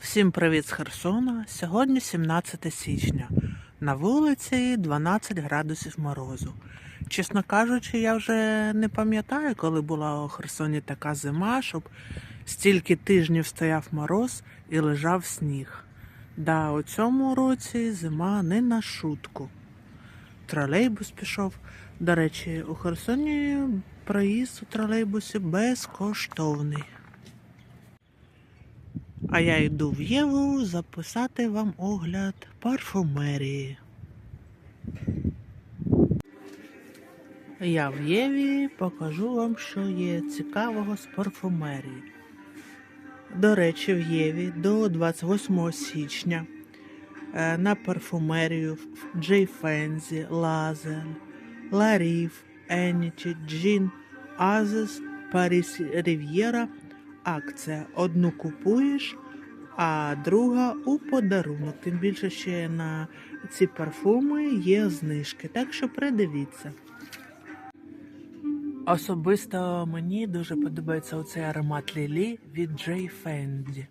Всім привіт з Херсона. Сьогодні 17 січня. На вулиці 12 градусів морозу. Чесно кажучи, я вже не пам'ятаю, коли була у Херсоні така зима, щоб стільки тижнів стояв мороз і лежав сніг. Да, у цьому році зима не на шутку. Тролейбус пішов. До речі, у Херсоні проїзд у тролейбусі безкоштовний. А я йду в Єву записати вам огляд парфумерії. Я в Єві покажу вам, що є цікавого з парфумерії. До речі, в Єві до 28 січня е, на парфумерію в Джей Фензі, Лазен, Ларіф, Еніті, Джін, Азес, Паріс Рів'єра акція. Одну купуєш, а друга у подарунок. Тим більше ще на ці парфуми є знижки, так що придивіться. Особисто мені дуже подобається оцей аромат Лілі від Джей Фенді.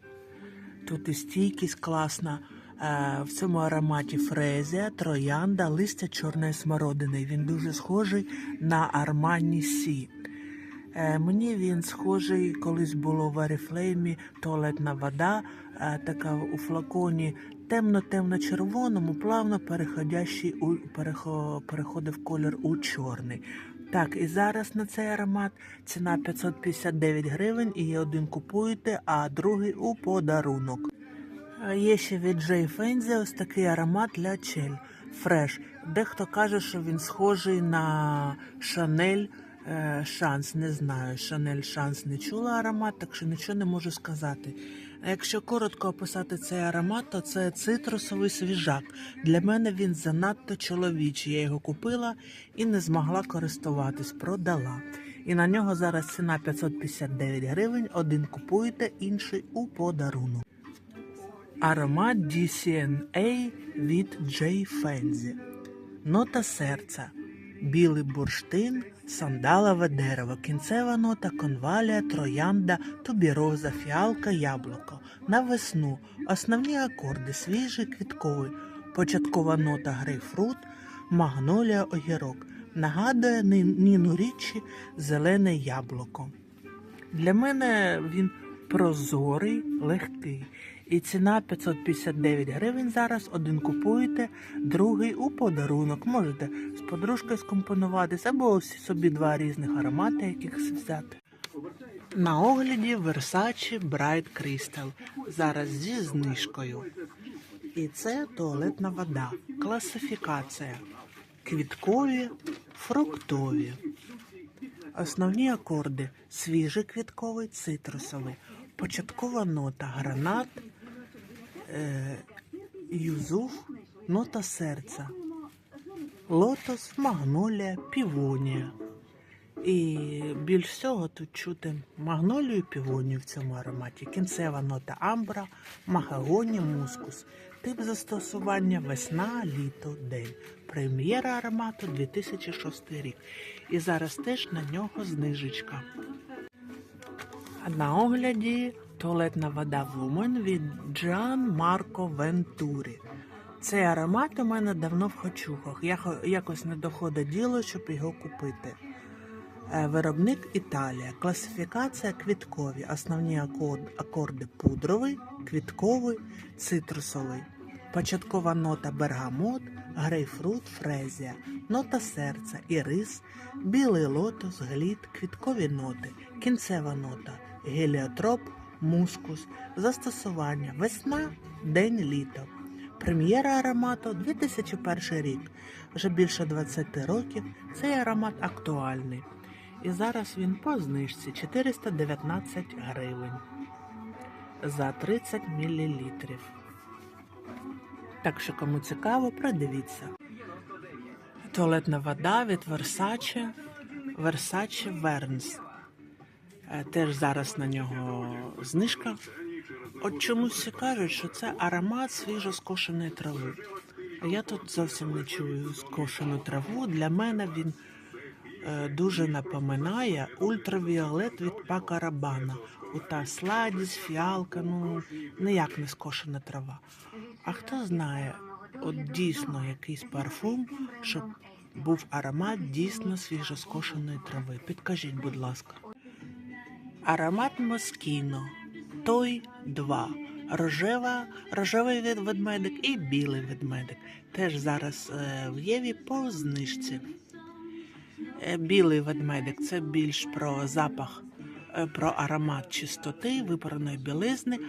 Тут і стійкість класна. Е, В цьому ароматі фрезія, троянда, листя чорної смородини. Він дуже схожий на Армані Сі. Е, Мені він схожий, колись було в Аріфлеймі туалетна вода, е, така у флаконі темно-темно-червоному, плавно переходящий у перехо, переходив колір у чорний. Так, і зараз на цей аромат ціна 559 гривень, і один купуєте, а другий у подарунок. Є ще від Джей Фензі ось такий аромат для чель фреш. Дехто каже, що він схожий на Шанель е, Шанс. Не знаю, Шанель Шанс не чула аромат, так що нічого не можу сказати. А якщо коротко описати цей аромат, то це цитрусовий свіжак. Для мене він занадто чоловічий. Я його купила і не змогла користуватись, продала. І на нього зараз ціна 559 гривень. Один купуєте, інший у подарунок. Аромат DCNA від J. Fenzi. Нота серця. Білий бурштин, сандалове дерево, кінцева нота, конвалія, троянда, тубіроза, фіалка, яблуко. На весну основні акорди свіжий квітковий, початкова нота грейпфрут, магнолія, огірок. Нагадує Ні- Ніну Річі зелене яблуко. Для мене він прозорий, легкий. І ціна 559 гривень зараз. Один купуєте, другий у подарунок. Можете з подружкою скомпонуватись або ось собі два різних аромати, яких взяти. На огляді Versace Bright Crystal. Зараз зі знижкою. І це туалетна вода. Класифікація. Квіткові, фруктові. Основні акорди свіжий квітковий, цитрусовий, початкова нота гранат, е, юзуф, нота серця, лотос, магнолія, півонія. І більш всього тут чути магнолію півонію в цьому ароматі. Кінцева нота амбра, махагоні, мускус. Тип застосування весна, літо, день. Прем'єра аромату 2006 рік. І зараз теж на нього знижечка. На огляді туалетна вода Woman від Джан Марко Вентурі. Цей аромат у мене давно в хочухах. Я якось не доходить діло, щоб його купити. Е, Виробник Італія. Класифікація квіткові. Основні акорди пудровий, квітковий, цитрусовий. Початкова нота бергамот, грейпфрут, фрезія, нота серця, ірис, білий лотос, глід, квіткові ноти, кінцева нота, геліотроп, мускус, застосування, весна, день літо. Прем'єра аромату 2001 рік. Вже більше 20 років цей аромат актуальний. І зараз він по знижці 419 гривень за 30 мл. Так що кому цікаво, продивіться. Туалетна вода від Versace, Versace Verns. Е, Теж зараз на нього знижка. От чомусь кажуть, що це аромат свіжо скошеної трави. А я тут зовсім не чую скошену траву. Для мене він е, дуже напоминає ультравіолет від Пака Рабана. Ота сладість, фіалка, ну ніяк не скошена трава. А хто знає, от дійсно якийсь парфум, щоб був аромат дійсно свіжоскошеної трави. Підкажіть, будь ласка. Аромат Москіно. Той 2. Рожева, рожевий ведмедик і білий ведмедик. Теж зараз е, в Єві по знижці. Е, Білий ведмедик це більш про запах, е, про аромат чистоти, випареної білизни.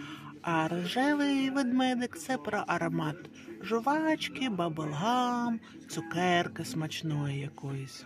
А рожевий ведмедик це про аромат жувачки, баблгам, цукерки смачної якоїсь.